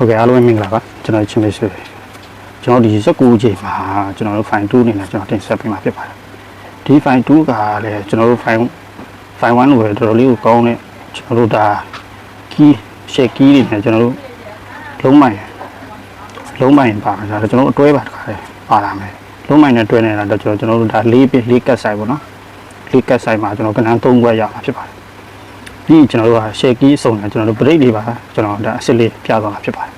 ဟုတ်ကဲ့အားလုံးပဲမင်္ဂလာပါကျွန်တော်ချင်းမေဆွေကျွန်တော်ဒီ19ချိန်မှာကျွန်တော်တို့ file 2အနေနဲ့ကျွန်တော်တင်ဆက်ပေးမှာဖြစ်ပါတယ်ဒီ file 2ကလည်းကျွန်တော်တို့ file file 1လို့ပဲတော်တော်လေးကိုကောင်းတဲ့ကျွန်တော်တို့ဒါ key share key တွေနဲ့ကျွန်တော်တို့လုံးမိုင်လုံးမိုင်ပါမှာဒါကျွန်တော်တို့အတွဲပါတခါလေပါလာမယ်လုံးမိုင်နဲ့တွဲနေတာတော့ကျွန်တော်ကျွန်တော်တို့ဒါ၄ပစ်၄ကတ်ဆိုင်ပေါ့နော်၄ကတ်ဆိုင်မှာကျွန်တော်ကဏ္ဍ3ခွက်ရမှာဖြစ်ပါတယ် ပြီးကျွန်တော်တို့က share key စုံတယ်ကျွန်တော်တို့ break လေးပါကျွန်တော်ဒါအစစ်လေးပြသွားတာဖြစ်ပါတယ်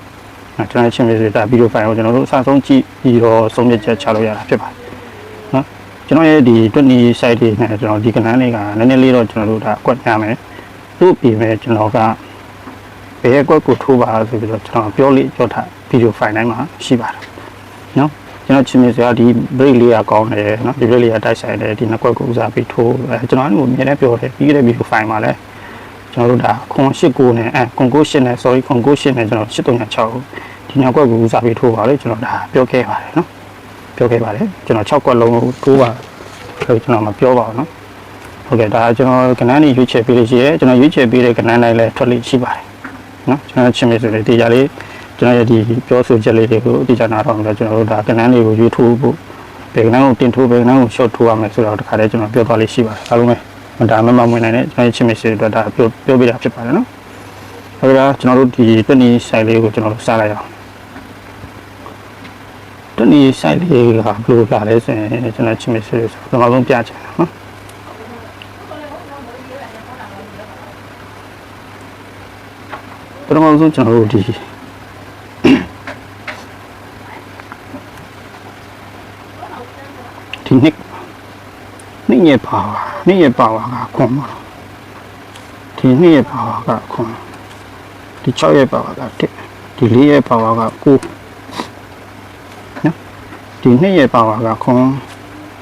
အဲကျွန်တော်ချင်းလေးဒါဗီဒီယိုဖိုင်ကိုကျွန်တော်တို့အစဆုံးကြည့်ပြီးတော့ဆုံးဖြတ်ချက်ချလို့ရတာဖြစ်ပါတယ်နော်ကျွန်တော်ရဲ့ဒီ20 site တွေနဲ့ကျွန်တော်ဒီကဏ္ဍလေးကနည်းနည်းလေးတော့ကျွန်တော်တို့ဒါအကွက်ညမယ်သူ့ပြင်မဲ့ကျွန်တော်ကဘယ်အကွက်ကိုထိုးပါဆိုပြီးတော့ကျွန်တော်ပြောလေးပြောထားဗီဒီယိုဖိုင်တိုင်းမှာရှိပါတယ်နော်ကျွန်တော်ချင်းမြေစရာဒီ break လေးကကောင်းတယ်နော်ဒီ break လေးကတိုက်ဆိုင်တယ်ဒီနှစ်ကွက်ကိုဦးစားပြီးထိုးအဲကျွန်တော်အဲ့လိုအမြဲတမ်းပြောတယ်ပြီးခဲ့တဲ့ဗီဒီယိုဖိုင်မှာလည်း ကျွန်တော်တို့ဒါခွန်89နဲ့အဲခွန်98နဲ့ sorry ခွန်98နဲ့ကျွန်တော်8306ဒီနောက်ကွက်ကိုဦးစားပေးထိုးပါလေကျွန်တော်ဒါပြောခဲ့ပါတယ်နော်ပြောခဲ့ပါတယ်ကျွန်တော်6ကွက်လုံးကိုထိုးပါဆိုကျွန်တော်မပြောပါဘူးနော်ဟုတ်ကဲ့ဒါကျွန်တော်ကဏ္ဍနေရွေးချယ်ပေးလို့ရှိရဲကျွန်တော်ရွေးချယ်ပေးတဲ့ကဏ္ဍတိုင်းလည်းထွက်လို့ရှိပါတယ်နော်ကျွန်တော်ချင်းမေဆိုလေဒီကြလေးကျွန်တော်ရဲ့ဒီပြောဆိုချက်လေးတွေကိုအတိအကျနားထောင်ပြီးတော့ကျွန်တော်တို့ဒါကဏ္ဍလေးကိုရွေးထိုးဖို့ဘယ်ကဏ္ဍကိုတင်ထိုးဘယ်ကဏ္ဍကို short ထိုးရမယ်ဆိုတော့တခါတည်းကျွန်တော်ပြောသွားလေးရှိပါတယ်အားလုံးပဲ ဒါမှမမဝင်နိုင်တဲ့ကျွန်တော်ချင်းမရှိတဲ့အတွက်ဒါပြောပြောပြတာဖြစ်ပါတယ်နော်။ဟုတ်ကဲ့ကျွန်တော်တို့ဒီတွနီဆိုင်လေးကိုကျွန်တော်တို့စလိုက်အောင်။တွနီဆိုင်လေးကဘယ်လိုလာလဲဆိုရင်ကျွန်တော်ချင်းမရှိဆိုပထမဆုံးပြချင်တာနော်။ပထမဆုံးကျွန်တော်တို့ဒီဒီနှစ်နှစ်ရဲ့ပါဝါ နှစ်ရဲ့ပါဝါကခွန်ပါဒီနှစ်ရဲ့ပါဝါကခွန်ဒီ6ရဲ့ပါဝါက1ဒီ4ရဲ့ပါဝါက9နော်ဒီနှစ်ရဲ့ပါဝါကခွန်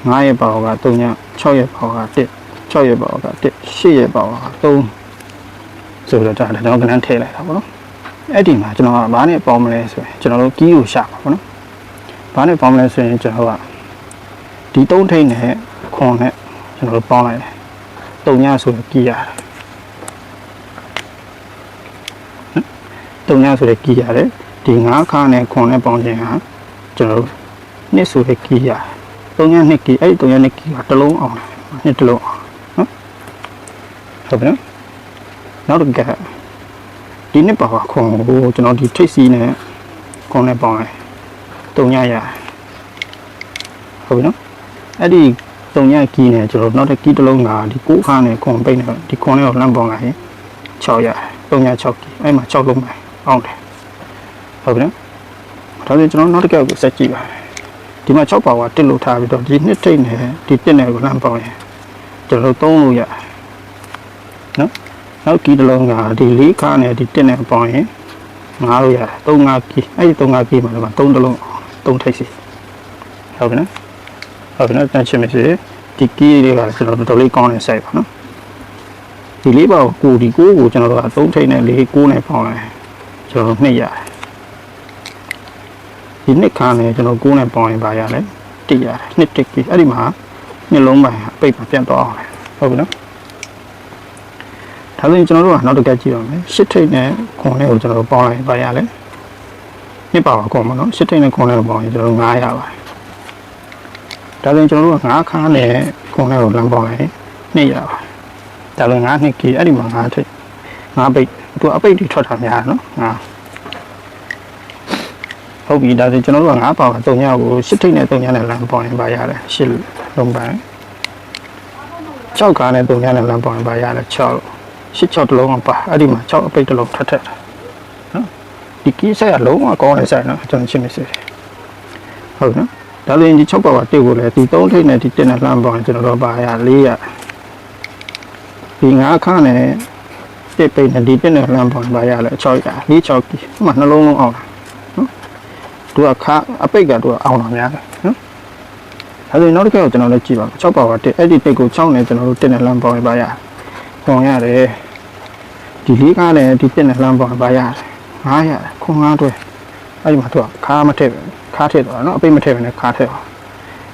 9ရဲ့ပါဝါက3ည6ရဲ့ပါဝါက1 6ရဲ့ပါဝါက1 8ရဲ့ပါဝါက3ဆိုတော့ဒါကျွန်တော်ကနန်းထည့်လိုက်တာပေါ့နော်အဲ့ဒီမှာကျွန်တော်ကဘာနဲ့ပေါင်းမလဲဆိုရင်ကျွန်တော်တို့ကီးကိုရှာပါပေါ့နော်ဘာနဲ့ပေါင်းမလဲဆိုရင်ကျွန်တော်ကဒီ3ထိပ်နဲ့ခွန်နဲ့ ကျွန်တော်တို့ပေါင်းလိုက်တယ်။တုံညဆိုတဲ့ကီးရတယ်။တုံညဆိုတဲ့ကီးရတယ်။ဒီငါးခါနဲ့ခွန်နဲ့ပေါင်းခြင်းဟာကျွန်တော်တို့နှစ်ဆိုတဲ့ကီးရတယ်။တုံညနှစ်ကီးအဲ့ဒီတုံညနှစ်ကီးကတစ်လုံးအောင်တယ်။နှစ်တစ်လုံးအောင်နော်။ဟုတ်ပြီနော်။နောက်တစ်ကဒီနှစ်ပါပါခွန်ကိုကျွန်တော်ဒီထိတ်စီနဲ့ခွန်နဲ့ပေါင်းလိုက်။တုံညရတယ်။ဟုတ်ပြီနော်။အဲ့ဒီ တုံညကီးနဲ့ကျွန်တော်နောက်တစ်ကီးတစ်လုံးကဒီကိုးခါနဲ့ခွန်ပိတ်နဲ့ဒီခွန်လေးကိုလမ်းပေါင်းလိုက်ရင်6ရတုံည6ကီးအဲ့မှာ6လုံးပဲအောင်တယ်ဟုတ်ပြီနော်ဒါဆိုကျွန်တော်နောက်တစ်ကက်ကိုဆက်ကြည့်ပါဒီမှာ6ပါဝါတစ်လို့ထားပြီးတော့ဒီနှစ်ထိတ်နဲ့ဒီတစ်နဲ့ကိုလမ်းပေါင်းရင်ကျွန်တော်သုံးလို့ရနော်နောက်ကီးတစ်လုံးကဒီလေးခါနဲ့ဒီတစ်နဲ့ပေါင်းရင်ငားလို့ရတယ်3 5ကီးအဲ့ဒီ3 5ကီးမှာတော့3တစ်လုံး3ထိတ်စီဟုတ်ပြီနော် ဟုတ်ပြီနော်တန်ချင်မရှိဒီကီးတွေကကျွန်တော်တို့လေးကောင်းနေစိုက်ပါနော်ဒီလေးပါကိုဒီကိုကိုကျွန်တော်တို့က3ထိတ်နဲ့လေးကိုနဲ့ပေါင်းလိုက်ကျွန်တော်နှစ်ရတယ်ဒီနှစ်ခါနဲ့ကျွန်တော်ကိုနဲ့ပေါင်းရင်ပါရလဲတိရတယ်နှစ်တစ်ကီးအဲ့ဒီမှာနှစ်လုံးပိုင်းပိတ်မှာပြတ်သွားအောင်ဟုတ်ပြီနော်ဒါဆိုရင်ကျွန်တော်တို့ကနောက်တစ်ကကြည့်အောင်မယ်ရှစ်ထိတ်နဲ့ခွန်လေးကိုကျွန်တော်တို့ပေါင်းလိုက်ပါရလဲနှစ်ပါပါခွန်မနော်ရှစ်ထိတ်နဲ့ခွန်လေးကိုပေါင်းရင်ကျွန်တော်900ပါတယ် ဒါဆိုရင်ကျွန်တော်တို့က9ခါနဲ့ခွန်လေးကိုလမ်းပေါင်းလိုက်နှစ်ရပါဒါဆိုရင်9နှစ်ကီအဲ့ဒီမှာ9ထိတ်9ပိတ်သူအပိတ်တွေထွက်တာများနော်9ဟုတ်ပြီဒါဆိုကျွန်တော်တို့က9ပါပါ3ညကို10ထိတ်နဲ့3ညနဲ့လမ်းပေါင်းရင်ပါရတယ်10လုံးပိုင်း6ကားနဲ့3ညနဲ့လမ်းပေါင်းရင်ပါရတယ်6 6 6တလုံးကပါအဲ့ဒီမှာ6အပိတ်တစ်လုံးထပ်ထပ်နော်ဒီကီးဆိုင်ကလုံးဝကောင်းတဲ့ဆိုင်နော်ကျွန်တော်ရှင်းနေစေဟုတ်နော် ဒါလည်းဒီ6ပါပါတစ်ကိုလည်းဒီ3ထိပ်နဲ့ဒီ1နဲ့လှမ်းပေါင်းကျွန်တော်တို့ပါရ4ရဒီ9ခါနဲ့တစ်ပိတ်နဲ့ဒီ1နဲ့လှမ်းပေါင်းပါရလဲ6ရ4 6ကီးဟိုမှာနှလုံးလုံးအောင်နော်သူကခါအပိတ်ကသူကအောင်တာများတယ်နော်ဒါဆိုရင်နောက်တစ်ခါကိုကျွန်တော်လည်းကြည့်ပါ6ပါပါတစ်အဲ့ဒီပိတ်ကို6နဲ့ကျွန်တော်တို့1နဲ့လှမ်းပေါင်းပါရပေါင်းရတယ်ဒီလေးကားနဲ့ဒီ1နဲ့လှမ်းပေါင်းပါရတယ်9ရတယ်ခွန်9တွဲအဲ့ဒီမှာသူကခါမထည့်ပဲ ခါထည့်တော့နော်အပိတ်မထည့်ပဲနဲ့ခါထည့်ပါ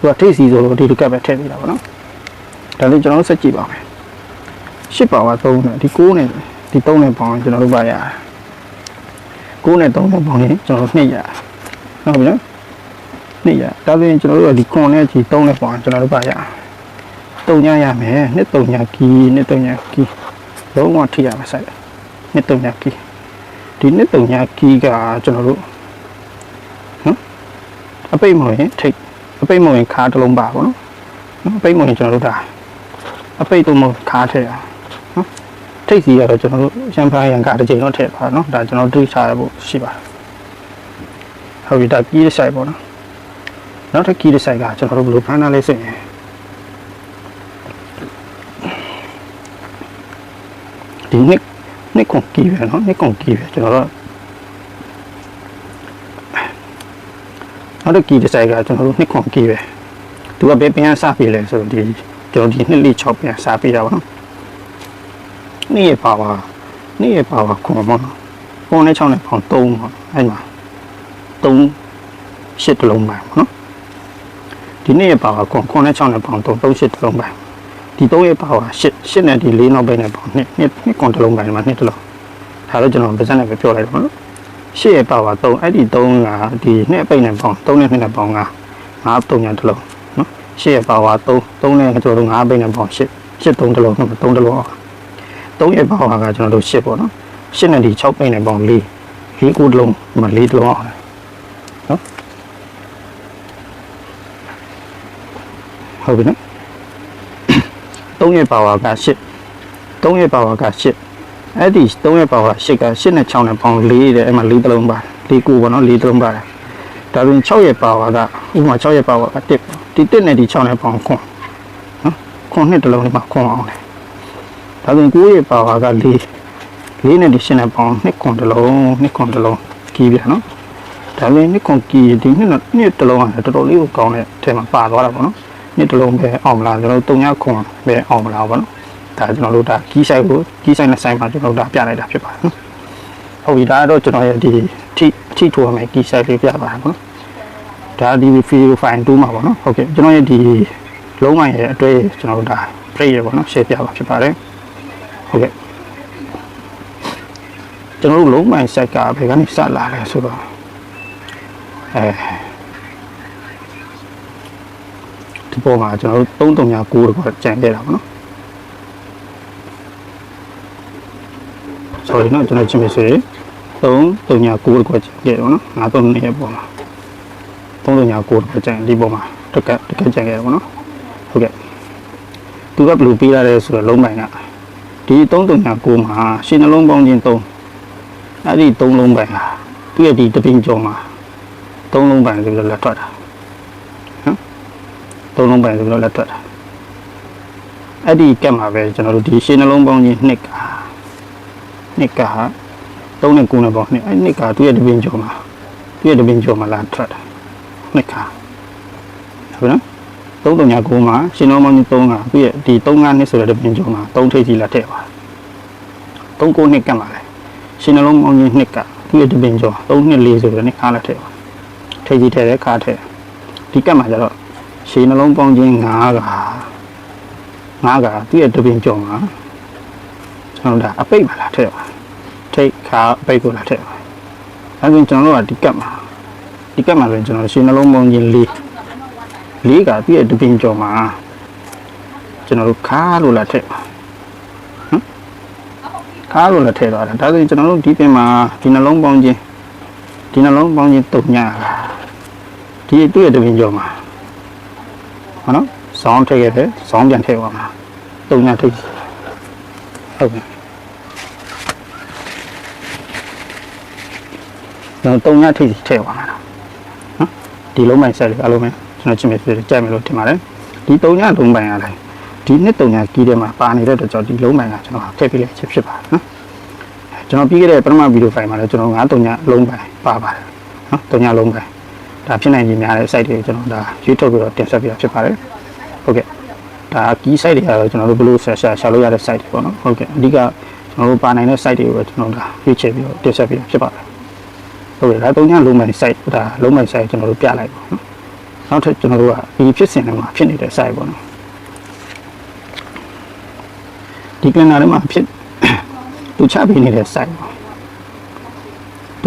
သူကထိတ်စီဆိုလို့ဒီတစ်ကပ်ပဲထည့်ပေးတာပေါ့နော်ဒါလေးကျွန်တော်တို့ဆက်ကြည့်ပါမယ်ရှစ်ပါဝါ3နဲ့ဒီ9နဲ့ဒီ3နဲ့ပေါင်းကျွန်တော်တို့ပါရတယ်9 9နဲ့3နဲ့ပေါင်းရင်ကျွန်တော်တို့2ရဟုတ်ပြီနော်2ရဒါဆိုရင်ကျွန်တော်တို့ကဒီခွန်နဲ့ဒီ3နဲ့ပေါင်းရင်ကျွန်တော်တို့ပါရ3ညရမယ်နှစ်3ညကီနှစ်3ညကီလုံးဝထိရမှာဆိုင်နှစ်3ညကီဒီနှစ်3ညကီကကျွန်တော်တို့နော် အပိတ်မဝင်ထိတ်အပိတ်မဝင်ခါတစ်လုံးပါပေါ့နော်အပိတ်မဝင်ကျွန်တော်တို့ဒါအပိတ်တော့မခါထည့်ရနော်ထိတ်စီကတော့ကျွန်တော်တို့ရှမ်ဖိုင်ရန်ကတစ်ချိန်တော့ထည့်ပါနော်ဒါကျွန်တော်တွေးထားရဖို့ရှိပါတယ်ဟုတ်ပြီဒါကီးတစ်ဆိုင်ပေါ့နော်နောက်ထပ်ကီးတစ်ဆိုင်ကကျွန်တော်တို့ဘယ်လိုဖမ်းထားလဲဆိုရင်ဒီနှစ်နှစ်ကုန်ကီးပဲနော်နှစ်ကုန်ကီးပဲကျွန်တော်တို့ နောက်တစ်ကီဒီဇိုင်ကကျွန်တော်တို့နှစ်ခွန်ကီပဲသူကဘယ်ပြန်စပြေလဲဆိုတော့ဒီကျွန်တော်ဒီနှစ်လေး6ပြန်စပြေတာပါနော်နေ့ရပါပါနေ့ရပါပါခွန်ပါခွန်နဲ့6နဲ့ပေါင်း3ပါအဲ့မှာ3ရှစ်တလုံးပါနော်ဒီနေ့ရပါပါခွန်ခွန်နဲ့6နဲ့ပေါင်း3 3ရှစ်တလုံးပါဒီ3ရပါပါရှစ်ရှစ်နဲ့ဒီ4နောက်ပိုင်းနဲ့ပေါင်း2 2ခွန်တလုံးပါဒီမှာ2တလုံးဒါတော့ကျွန်တော်ပါဇက်နဲ့ပဲပြောလိုက်တော့နော် ရှစ်ရပါပါ3အဲ့ဒီ3ကဒီနှစ်အပိတ်နဲ့ပေါင်3နဲ့နှစ်နဲ့ပေါင်ကငါး3ညာတလုံးနော်ရှစ်ရပါပါ3 3နဲ့ကျွန်တော်တို့ငါးပိတ်နဲ့ပေါင်ရှစ်ရှစ်3တလုံး3တလုံးအောင်3ရဲ့ပေါင်းကကျွန်တော်တို့8ပေါ့နော်8နဲ့ဒီ6ပိတ်နဲ့ပေါင်း4 4ကိုတလုံးဒီမှာ4တလုံးအောင်နော်ဟုတ်ပြီနော်3ရဲ့ပေါင်းက8 3ရဲ့ပေါင်းက8 အဲ့ဒီ3ရဲ့ပေါင်းက8က8နဲ့6နဲ့ပေါင်း4တဲ့အဲ့မှာ4တလုံးပါ4ကိုပေါ့နော်4တလုံးပါတယ်ဒါပြင်6ရဲ့ပေါင်းကဥပမာ6ရဲ့ပေါင်းက1ဒီ1နဲ့ဒီ6နဲ့ပေါင်းခွန်နော်ခွန်နှစ်တလုံးဒီမှာခွန်အောင်တယ်ဒါဆိုရင်ကိုယ့်ရဲ့ပါဝါက၄၄နဲ့ဒီရှင်းတဲ့ပေါင်းနှစ်ခွန်တစ်လုံးနှစ်ခွန်တစ်လုံးကီးပြန်နော်ဒါပေမဲ့နှစ်ခွန်ကီးဒီနှစ်နှစ်တစ်လုံးကတော်တော်လေးကိုကောင်းတဲ့အထက်မှာပါသွားတာပေါ့နော်နှစ်တစ်လုံးပဲအောင်မလားကျွန်တော်တို့၃ညခွန်ပဲအောင်မလားပေါ့နော် ဒါကျွန်တော်တို့ဒါကီးဆိုင်ကိုကီးဆိုင်နဲ့ဆိုင်မှာကျွန်တော်တို့ဒါပြလိုက်တာဖြစ်ပါတယ်နော်ဟုတ်ပြီဒါကတော့ကျွန်တော်ရဲ့ဒီထိထိထိုးရမယ်ကီးဆိုင်လေးပြပါတယ်ပေါ့နော်ဒါဒီ video file 2မှာပေါ့နော်ဟုတ်ကဲ့ကျွန်တော်ရဲ့ဒီလုံးမိုင်ရဲ့အတွေ့ကျွန်တော်တို့ဒါ play ရပေါ့နော် share ပြပါဖြစ်ပါတယ်ဟုတ်ကဲ့ကျွန်တော်တို့လုံးမိုင်ဆက်ကဘယ်ကနေစလာလဲဆိုတော့အဲဒီပေါ်မှာကျွန်တော်တို့3396တော့ကြံခဲ့တာပေါ့နော် sorry နော်ကျွန်တော်ချင်းမစေ3396တော့ကြံခဲ့တော့နော်53နှစ်ရဲ့ပေါ်မှာ3396တော့ကြံဒီပေါ်မှာတကက်တကက်ကြံခဲ့တယ်ပေါ့နော်ဟုတ်ကဲ့သူကဘယ်လိုပေးရလဲဆိုတော့လုံးမိုင်ကဒီ339မှာရှင်းနှလုံးပေါင်းခြင်း3အဲ့ဒီ3လုံးပိုင်ဟာသူ့ရဲ့ဒီတပင်းကျော်မှာ3လုံးပိုင်ဆိုပြီးတော့လက်ထွက်တာနော်3လုံးပိုင်ဆိုပြီးတော့လက်ထွက်တာအဲ့ဒီကက်မှာပဲကျွန်တော်တို့ဒီရှင်းနှလုံးပေါင်းခြင်းနှစ်က နှစ်ကဟာ3နဲ့9နဲ့ပေါင်းနှစ်အဲ့နှစ်ကသူ့ရဲ့တပင်းကျော်မှာသူ့ရဲ့တပင်းကျော်မှာလာထွက်တာနှစ်ကဟုတ်နော်339မှာရှင်တော်မောင်ကြီး3ကသူ့ရဲ့ဒီ35နှစ်ဆိုတဲ့တပင်ကျော်မှာ3ထိပ်ကြီးလက်ထည့်ပါ39နှစ်ကတ်ပါလေရှင်တော်မောင်ကြီးနှစ်ကသူ့ရဲ့တပင်ကျော်3နှစ်4ဆိုတဲ့နှစ်ခါလက်ထည့်ပါထိပ်ကြီးထည့်တဲ့ခါထည့်ဒီကတ်မှာကျတော့ရှင်နှလုံးပေါင်းခြင်း9က9ကသူ့ရဲ့တပင်ကျော်မှာကျွန်တော်တို့အပိတ်မှာလာထည့်ပါထိပ် ခါအပိတ်ကိုလာထည့်ပါအဲဒါကျွန်တော်တို့ကဒီကတ်မှာဒီကတ်မှာဆိုရင်ကျွန်တော်ရှင်နှလုံးပေါင်းခြင်း4လေးကပြည့်တပင်ကျော်မှာကျွန်တော်တို့ခါလို့လာထည့်ပါဟမ်ခါလို့လာထည့်တော့တာဒါဆိုရင်ကျွန်တော်တို့ဒီပင်မှာဒီနှလုံးပေါင်းခြင်းဒီနှလုံးပေါင်းခြင်းတုံညာဒီပြည့်တပင်ကျော်မှာဟုတ်နော်ဇောင်းထည့်ခဲ့တယ်ဇောင်းပြန်ထည့်ပါမှာတုံညာထည့်ဟုတ်ကဲ့ တော့တုံညာထည့်ထည့်ပါမှာနော်ဒီလုံးမိုင်ဆက်လေးအလုံးမဲကျွန်တော်ချင်မယ်ဆိုကြိုက်မယ်လို့ထင်ပါတယ်ဒီတုံညာလုံးပိုင်ရတယ်ဒီနှစ်တုံညာကီးထဲမှာပါနေတဲ့အတွက်ကြောင့်ဒီလုံးပိုင်ကကျွန်တော်ထည့်ပေးလိုက်ချက်ဖြစ်ပါတယ်နော်ကျွန်တော်ပြီးခဲ့တဲ့ပထမဗီဒီယိုဖိုင်မှာလည်းကျွန်တော်ငါးတုံညာလုံးပိုင်ပါပါတယ်နော်တုံညာလုံးပိုင်ဒါဖြစ်နိုင်ကြီးများတဲ့ site တွေကိုကျွန်တော်ဒါရွေးထုတ်ပြီးတော့တင်ဆက်ပြတာဖြစ်ပါတယ်ဟုတ်ကဲ့ဒါကီး site တွေကတော့ကျွန်တော်တို့ဘလို့ဆက်ရှာရှာလို့ရတဲ့ site တွေပေါ့နော်ဟုတ်ကဲ့အဓိကကျွန်တော်တို့ပါနိုင်တဲ့ site တွေကိုပဲကျွန်တော်ဒါရွေးချယ်ပြီးတော့တင်ဆက်ပြတာဖြစ်ပါတယ် ဟုတ်ကဲ့ဒါတုံညာလုံးပိုင် site ဒါလုံးပိုင် site ကျွန်တော်တို့ပြလိုက်ပါနော်နောက်ထပ်ကျွန်တော်တို့ကဒီဖြစ်စဉ်တွေမှာဖြစ်နေတဲ့ site ပေါ့နော်ဒီကလနာထဲမှာဖြစ်သူချပေးနေတဲ့ site ပေါ့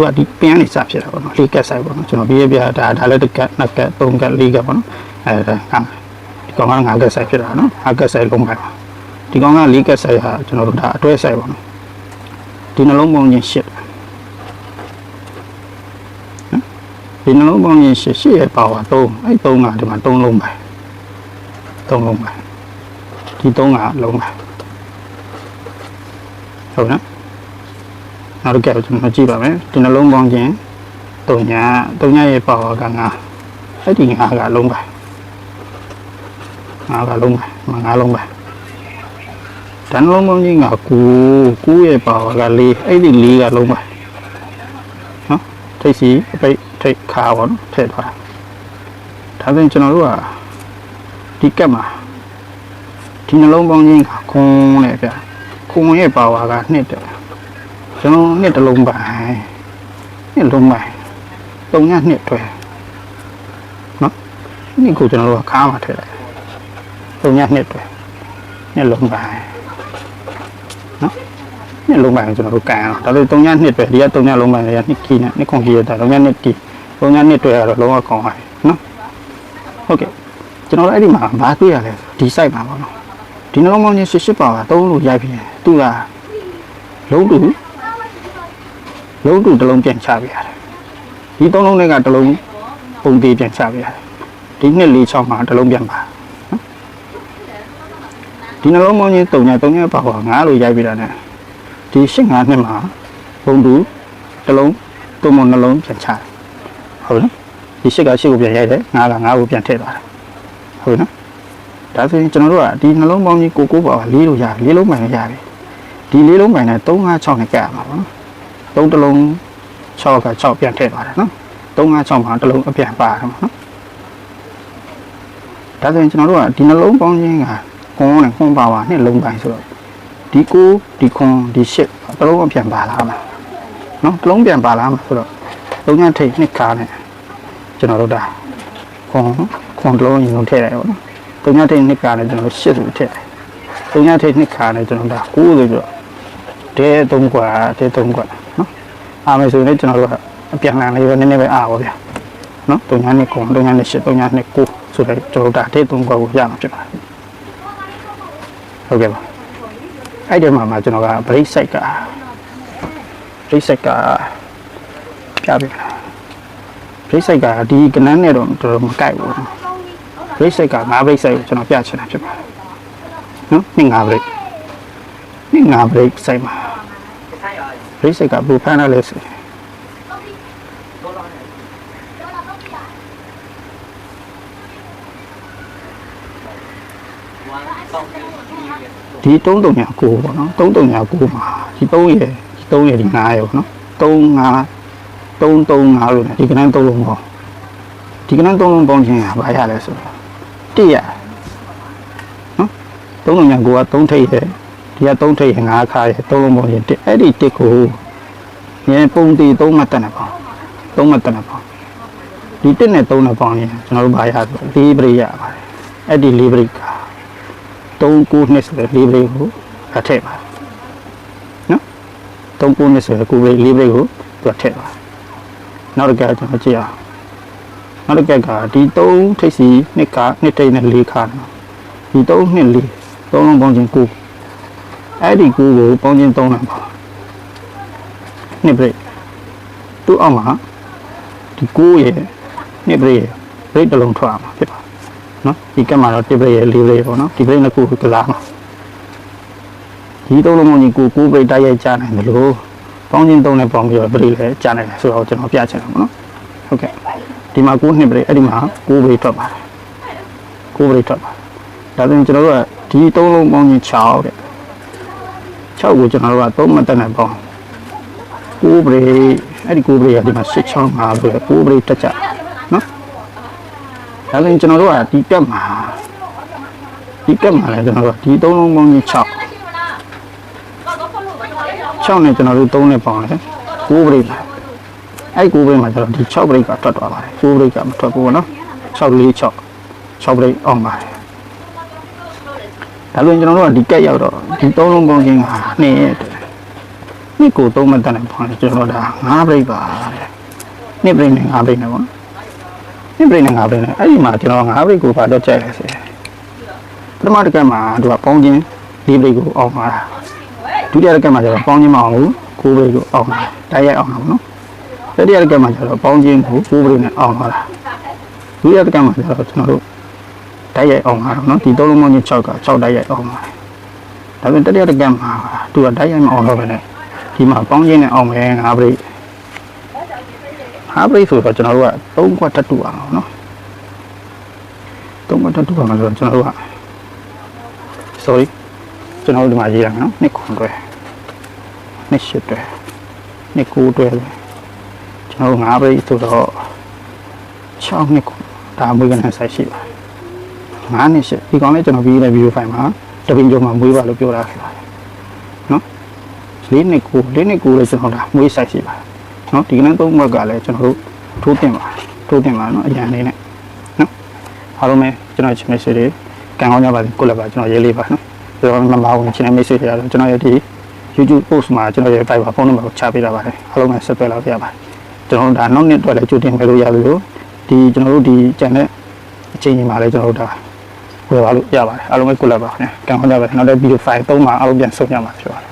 သူသူကဒီပင်ကနေစဖြစ်တာပေါ့နော်လေးကက်ဆိုင်ပေါ့နော်ကျွန်တော်ပြရပြဒါဒါလည်းတစ်ကက်နှစ်ကက်သုံးကက်လေးကက်ပေါ့နော်အဲဒါငါဒီကောင်ကငါကက်ဆိုင်ဖြစ်တာနော်ငါကက်ဆိုင်လုံးပိုင်းပါဒီကောင်ကလေးကက်ဆိုင်ဟာကျွန်တော်တို့ဒါအတွဲဆိုင်ပေါ့နော်ဒီနှလုံးပေါင်းချင်းရှစ်နော် ဒီနှလုံးပေါင်းချင်းရှစ်ရှစ်ရဲ့ပါဝါ3အဲ့3ကဒီမှာ3လုံးပိုင်း3လုံးပိုင်းဒီ3ကလုံးပိုင်းဟုတ်နော်နောက်တစ်ကကျွန်တော်ကြည့်ပါမယ်ဒီနှလုံးပေါင်းခြင်းတုံညာတုံညာရဲ့ပါဝါကငါအဲ့ဒီငါကလုံးပါငါကလုံးပါမငါလုံးပါတန်လုံးပေါင်းခြင်းကကူကူရဲ့ပါဝါကလေးအဲ့ဒီလေးကလုံးပါနော်ထိတ်စီအပိတ် ထိတ်ခါပါနော်ထည့်သွားဒါဆိုရင်ကျွန်တော်တို့ကဒီကက်မှာဒီနှလုံးပေါင်းခြင်းကခွန်းနဲ့ဗျခွန်းရဲ့ပါဝါကနှစ်တယ်ကျွန်တော်နှစ်တစ်လုံးပိုင်နှစ်လုံးပိုင်သုံးညနှစ်တွဲနော်ဒီကိုကျွန်တော်တို့ကခါမှထည့်လိုက်သုံးညနှစ်တွဲနှစ်လုံးပိုင်နော်နှစ်လုံးပိုင်ကိုကျွန်တော်တို့ကန်အောင်ဒါလို့သုံးညနှစ်တွဲဒီကသုံးညလုံးပိုင်တွေကနှစ်ကီနဲ့နှစ်ခွန်ကီရတာသုံးညနှစ်ကီ သုံးညနှစ်တွဲကတော့လုံးဝကောင်းပါပြီနော်ဟုတ်ကဲ့ကျွန်တော်တို့အဲ့ဒီမှာဘာတွေ့ရလဲဒီ site မှာပေါ့နော်ဒီနှလုံးပေါင်းချင်းရှစ်ရှစ်ပါပါသုံးလို့ရိုက်ပြီးသူကလုံးတူလုံးတူတစ်လုံးပြန်ချပြရတယ်ဒီသုံးလုံးတွေကတစ်လုံးပုံသေးပြန်ချပြရတယ်ဒီနှစ်လေး6မှာတစ်လုံးပြန်ပါနော်ဒီနှလုံးပေါင်းချင်း3ည3ညပါပါ9လို့ရိုက်ပြတာ ਨੇ ဒီ8 5နှစ်မှာပုံတူတစ်လုံးသုံးမနှလုံးပြန်ချတယ် ဟုတ်နော်ဒီ8က8ကိုပြန်ရိုက်တယ်9က9ကိုပြန်ထည့်သွားတယ်ဟုတ်နော်ဒါဆိုရင်ကျွန်တော်တို့ကဒီနှလုံးပေါင်းကြီးကိုကိုပါ၄လို့ရတယ်၄လုံးမှန်ရပြီဒီ၄လုံးမှန်နဲ့3 5 6နဲ့ကပ်ရမှာပေါ့နော်သုံးတစ်လုံး6က6ပြန်ထည့်ပါတယ်နော်3 5 6မှာတစ်လုံးအပြန်ပါတယ်နော်ဒါဆိုရင်ကျွန်တော်တို့ကဒီနှလုံးပေါင်းခြင်းကခွန်းနဲ့ခွန်းပါပါနှစ်လုံးပိုင်းဆိုတော့ဒီကိုဒီခွန်းဒီရှစ်တစ်လုံးအပြန်ပါလာမှာနော်တစ်လုံးပြန်ပါလာမှာဆိုတော့ သုံးညထိတ်နှစ်ခါနဲ့ကျွန်တော်တို့ဒါခွန်းခွန်းတစ်လုံးရင်လုံးထည့်လိုက်ပါတော့သုံးညထိတ်နှစ်ခါနဲ့ကျွန်တော်တို့ရှစ်ဆိုထည့်တယ်သုံးညထိတ်နှစ်ခါနဲ့ကျွန်တော်ဒါကိုးဆိုပြီးတော့တဲသုံးกว่าတဲသုံးกว่าနော်အားမယ်ဆိုရင်ကျွန်တော်တို့ကအပြန်လန်လေးပဲနည်းနည်းပဲအားပါဗျာနော်တုံညာနှစ်ကုံတုံညာနှစ်ရှစ်တုံညာနှစ်ကိုဆိုတော့ကျွန်တော်တို့ဒါတဲသုံးกว่าကိုရမှာဖြစ်ပါတယ်ဟုတ်ကဲ့ပါအဲ့ဒီမှာမှာကျွန်တော်က break site က break site က ပြပြ break site ကဒီကနန်းနဲ့တော့တော်တော်မကိုက်ဘူး break site က5 break site ကိုကျွန်တော်ပြချင်တာဖြစ်ပါတယ်နော်နှစ်5 break နှစ်5 break site မှာ break site ကဘူဖန်ရလဲဆိုဒီ339ကိုပေါ့နော်339မှာဒီ3ရယ်ဒီ3ရယ်ဒီ9ရယ်ပေါ့နော်35 335လို့ねဒီကနန်း3လုံးပေါ့ဒီကနန်း3လုံးပေါင်းခြင်းကဘာရလဲဆိုတော့1ရနော်339ကိုက3ထိပ်ရယ်ဒီက3ထိပ်ရယ်5ခါရယ်3လုံးပေါင်းခြင်း1အဲ့ဒီ1ကိုငယ်ပုံတီ3မှတ်တက်နေပေါ့3မှတ်တက်နေပေါ့ဒီ1နဲ့3နဲ့ပေါင်းရင်ကျွန်တော်တို့ဘာရဆိုတော့4ပရိရပါတယ်အဲ့ဒီ4ပရိက3 9နှစ်ဆိုတဲ့4ပရိကိုအထည့်ပါနော်3 9နှစ်ဆိုတဲ့9ပရိ4ပရိကိုသူကထည့်ပါ နောက်တစ်ကကျွန်တော်ကြည့်အောင်နောက်တစ်ကကဒီ3ထိပ်စီနှစ်ကနှစ်ထိပ်နဲ့4ခါနော်ဒီ3နှစ်4 3လုံးပေါင်းခြင်း9အဲ့ဒီ9ကိုပေါင်းခြင်း3နဲ့ပါနှစ်ပရိသူ့အောက်မှာဒီ9ရဲ့နှစ်ပရိရဲ့ပရိတစ်လုံးထွက်အောင်ဖြစ်ပါနော်ဒီကက်မှာတော့တစ်ပရိရဲ့4ပရိပေါ့နော်ဒီပရိနှစ်ခုကစားမှာဒီသုံးလုံးပေါင်းခြင်း9 9ပရိတိုက်ရိုက်ကြားနိုင်တယ်လို့ ပေါင်းခြင်း3နဲ့ပေါင်းပြီးတော့ပရိလည်းကြားနိုင်တယ်ဆိုတော့ကျွန်တော်ပြချင်တာပေါ့နော်ဟုတ်ကဲ့ဒီမှာ9နှစ်ပရိအဲ့ဒီမှာ9ပရိထွက်ပါတယ်9ပရိထွက်ပါတယ်ဒါဆိုရင်ကျွန်တော်တို့ကဒီသုံးလုံးပေါင်းခြင်း6တဲ့6ကိုကျွန်တော်တို့က3မှတ်တက်နဲ့ပေါင်း9ပရိအဲ့ဒီ9ပရိကဒီမှာ6 6 5ဆိုတော့9ပရိတက်ကြနော်ဒါဆိုရင်ကျွန်တော်တို့ကဒီကက်မှာဒီကက်မှာလည်းကျွန်တော်တို့ကဒီသုံးလုံးပေါင်းခြင်း6 6နဲ့ကျွန်တော်တို့3နဲ့ပေါင်းတယ်9 break လာအဲ့9 break မှာကျွန်တော်ဒီ6 break ကထွက်သွားပါတယ်9 break ကမထွက်ဘူးပေါ့နော်6 4 6 6 break အောင်ပါတယ်ဒါလို့ကျွန်တော်တို့ကဒီကက်ရောက်တော့ဒီ3လုံးပေါင်းခြင်းဟာ2ရဲ့နှစ်ကိုသုံးမတတ်တဲ့ဖောင်းကျွန်တော်ဒါ9ပြိတ်ပါတဲ့နှစ်ပြိတ်နဲ့9ပြိတ်နဲ့ပေါ့နှစ်ပြိတ်နဲ့9ပြိတ်နဲ့အဲ့ဒီမှာကျွန်တော်9ပြိတ်ကိုပါတော့ကြိုက်လဲစေပထမတစ်ကက်မှာသူကပေါင်းချင်း၄ပြိတ်ကိုအောင်ပါတာ ဒုတိယတစ်ကက်မှာကျတော့ပေါင်းချင်းမအောင်ဘူး9ပြိတ်ကိုအောင်တာတိုက်ရိုက်အောင်တာပေါ့နော်တတိယတစ်ကက်မှာကျတော့ပေါင်းချင်းကို9ပြိတ်နဲ့အောင်ပါတာဒုတိယတစ်ကက်မှာကျတော့ကျွန်တော်တို့တိုက်ရိုက်အောင်တာနော်ဒီသုံးလုံးပေါင်းချင်း6က6တိုက်ရိုက်အောင်ပါတယ်ဒါပေမဲ့တတိယတစ်ကက်မှာသူကတိုက်ရိုက်မအောင်တော့ဘဲနဲ့ဒီမှာပေါင်းချင်းနဲ့အောင်မယ်ငါးပရိတ်ငါးပရိတ်ဆိုတော့ကျွန်တော်တို့ကသုံးခွက်ထပ်တူအောင်နော်သုံးခွက်ထပ်တူအောင်ဆိုတော့ကျွန်တော်တို့က sorry ကျွန်တော်တို့ဒီမှာရေးတာနော်နှစ်ခွန်တွဲနှစ်ရှစ်တွဲနှစ်ကိုးတွဲကျွန်တော်ငါးပိတ်ဆိုတော့6နှစ်ခွန်ဒါမွေးကနေဆိုင်ရှိပါတယ်ငါးနှစ်ရှစ်ဒီကောင်လေးကျွန်တော်ပြီးတဲ့ဗီဒီယိုဖိုင်မှာတပင်းကျော်မှာမွေးပါလို့ပြောတာဖြစ်ပါတယ်နော်လေးနှစ်ကိုးလေးနှစ်ကိုးလေးကျွန်တော်ဒါမွေးဆိုင်ရှိပါတယ်နော်ဒီကနေ့သုံးဘက်ကလည်းကျွန်တော်တို့ထိုးတင်ပါထိုးတင်ပါနော်အရန်လေးနဲ့နော်အားလုံးပဲကျွန်တော်ချစ်မေဆွေတွေကံကောင်းကြပါစေကိုယ်လည်းပါကျွန်တော်ရေးလေးပါနော် ကျွန်တော်နံပါတ်ကိုကျွန်တော် message ရတော့ကျွန်တော်ရဲ့ဒီ YouTube post မှာကျွန်တော်ရဲ့ Viber ဖုန်းနံပါတ်ကိုချပေးတာပါတယ်အားလုံးနဲ့ဆက်သွယ်လာပြပါတယ်ကျွန်တော်တို့ဒါနောက်နှစ်အတွက်လည်းကြိုတင်ပေးလို့ရပြီလို့ဒီကျွန်တော်တို့ဒီ channel အချိန်ကြီးမှာလည်းကျွန်တော်တို့ဒါဝယ်ပါလို့ရပါတယ်အားလုံးပဲကုလပါခင်ဗျာကံကောင်းကြပါစေနောက်တဲ့ video file သုံးမှာအားလုံးပြန်ဆုံရမှာဖြစ်ပါတယ်